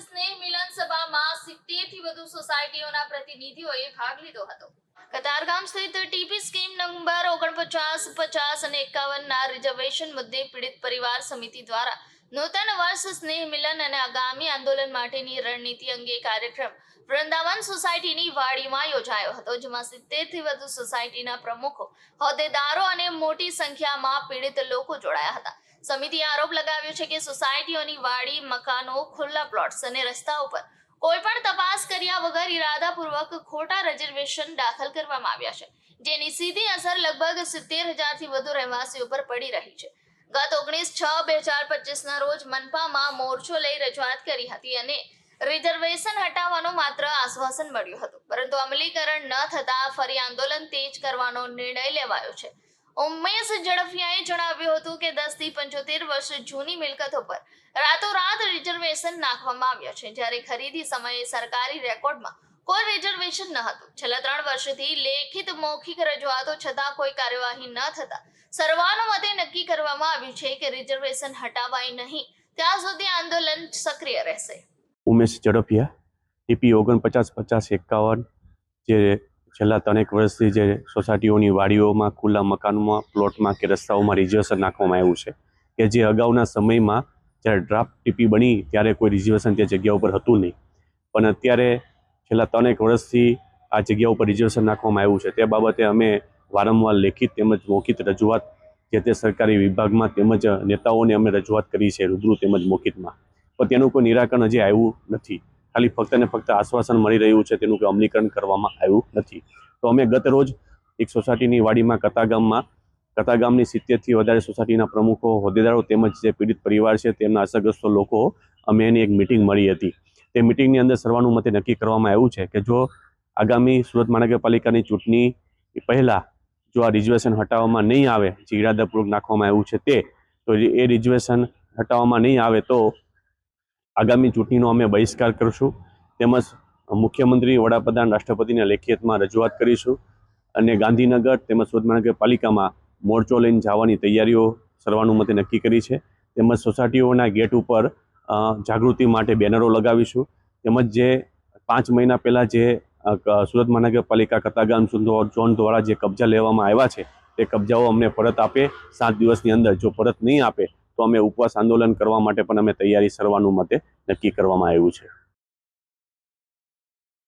સ્નેહ મિલન સભામાં સિત્તેરથી વધુ સોસાયટીઓના પ્રતિનિધિઓએ ભાગ લીધો હતો. કતારગામ સ્થિત ટીપી સ્કીમ નંબર ઓગણપચાસ, પચાસ અને એકાવન ના રિઝર્વેશન મુદ્દે પીડિત પરિવાર સમિતિ દ્વારા નૂતન વર્ષ સ્નેહ મિલન અને આગામી આંદોલન માટેની રણનીતિ અંગે કાર્યક્રમ વૃંદાવન સોસાયટીની વાડીમાં યોજાયો હતો, જેમાં સિત્તેરથી વધુ સોસાયટીના પ્રમુખો, હોદ્દેદારો અને મોટી સંખ્યામાં પીડિત લોકો જોડાયા હતા. સમિતિએ આરોપ લગાવ્યો છે કે સોસાયટીઓની વાડી, મકાનો, ખુલ્લા પ્લોટ્સ અને રસ્તા ઉપર કોઈ પણ તપાસ કર્યા વગર ઇરાદાપૂર્વક ખોટા રિઝર્વેશન દાખલ કરવામાં આવ્યા છે, જેની સીધી અસર લગભગ સિત્તેર હજારથી વધુ રહેવાસીઓ પર પડી રહી છે. ગત ઓગણીસ છ બે હજાર પચીસના રોજ મનપામાં મોરચો લઈ રજૂઆત કરી હતી અને રિઝર્વેશન હટાવવાનું માત્ર આશ્વાસન મળ્યું હતું. પરંતુ અમલીકરણ ન થતા ફરી આંદોલન તેજ કરવાનો નિર્ણય લેવાયો છે. ઉમેશ ઝડફિયાએ જણાવ્યું હતું કે દસથી પંચોતેર વર્ષ જૂની મિલકતો પર રાતોરાત રિઝર્વેશન નાખવામાં આવ્યા છે. જ્યારે ખરીદી સમયે સરકારી રેકોર્ડમાં કોઈ રિઝર્વેશન ન હતું. છેલ્લા ત્રણ વર્ષથી લેખિત મૌખિક રજૂઆતો છતાં કોઈ કાર્યવાહી ન થતા. સર્વાનુમતે નક્કી કરવામાં આવ્યું છે કે રિઝર્વેશન હટાવાય નહીં. ત્યાં સુધી આંદોલન સક્રિય રહેશે. ઉમેશ ઝડપિયા ટીપી ઓગણપચાસ, પચાસ, એકાવન, જે છેલ્લા ત્રણેક વર્ષથી જે સોસાયટીઓની વાડીઓમાં, ખુલ્લા મકાનમાં, પ્લોટમાં કે રસ્તાઓમાં રિઝર્વેશન નાખવામાં આવ્યું છે કે જે અગાઉના સમયમાં જ્યારે ડ્રાફ્ટ ટીપી બની ત્યારે કોઈ રિઝર્વેશન તે જગ્યા ઉપર હતું નહીં. પણ અત્યારે છેલ્લા ત્રણેક વર્ષથી આ જગ્યા ઉપર રિઝર્વેશન નાખવામાં આવ્યું છે. તે બાબતે અમે વારંવાર લેખિત તેમજ મૌખિત રજૂઆત જે તે સરકારી વિભાગમાં તેમજ નેતાઓને અમે રજૂઆત કરી છે, રૂબરૂ તેમજ મૌખિતમાં પણ તેનું કોઈ નિરાકરણ હજી આવ્યું નથી. ખાલી ફક્ત ને ફક્ત આશ્વાસન મળી રહ્યું છે તેનું કોઈ અમલીકરણ કરવામાં આવ્યું નથી. તો અમે ગત રોજ એક સોસાયટીની વાડીમાં કતાગામમાં કતાગામની સિત્તેરથી વધારે સોસાયટીના પ્રમુખો, હોદ્દેદારો તેમજ જે પીડિત પરિવાર છે તેમના અસરગ્રસ્તો લોકો અમે એની એક મિટિંગ મળી હતી. તે મિટિંગની અંદર સર્વાનુમતે નક્કી કરવામાં આવ્યું છે કે જો આગામી સુરત મહાનગરપાલિકાની ચૂંટણી પહેલાં જો આ રિઝર્વેશન હટાવવામાં નહીં આવે જે ઇરાદાપૂર્વક નાખવામાં આવ્યું છે તે, તો એ રિઝર્વેશન હટાવવામાં નહીં આવે તો આગામી ચૂંટણીનો અમે બહિષ્કાર કરશું. તેમજ મુખ્યમંત્રી, વડાપ્રધાન, રાષ્ટ્રપતિને લેખિતમાં રજૂઆત કરીશું. અને ગાંધીનગર તેમજ સુરત મહાનગરપાલિકામાં મોરચો લઈને જવાની તૈયારીઓ સર્વાનુમતે નક્કી કરી છે. તેમજ સોસાયટીઓના ગેટ ઉપર જાગૃતિ માટે બેનરો લગાવીશું. તેમજ જે પાંચ મહિના પહેલાં જે સુરત મહાનગરપાલિકા કતાગામ ઝોન દ્વારા જે કબજા લેવામાં આવ્યા છે, તે કબજાઓ અમને પરત આપે. સાત દિવસની અંદર જો પરત નહીં આપે, તો અમે ઉપવાસ આંદોલન કરવા માટે પણ અમે તૈયારી સર્વાનુમતે નક્કી કરવામાં આવ્યું છે.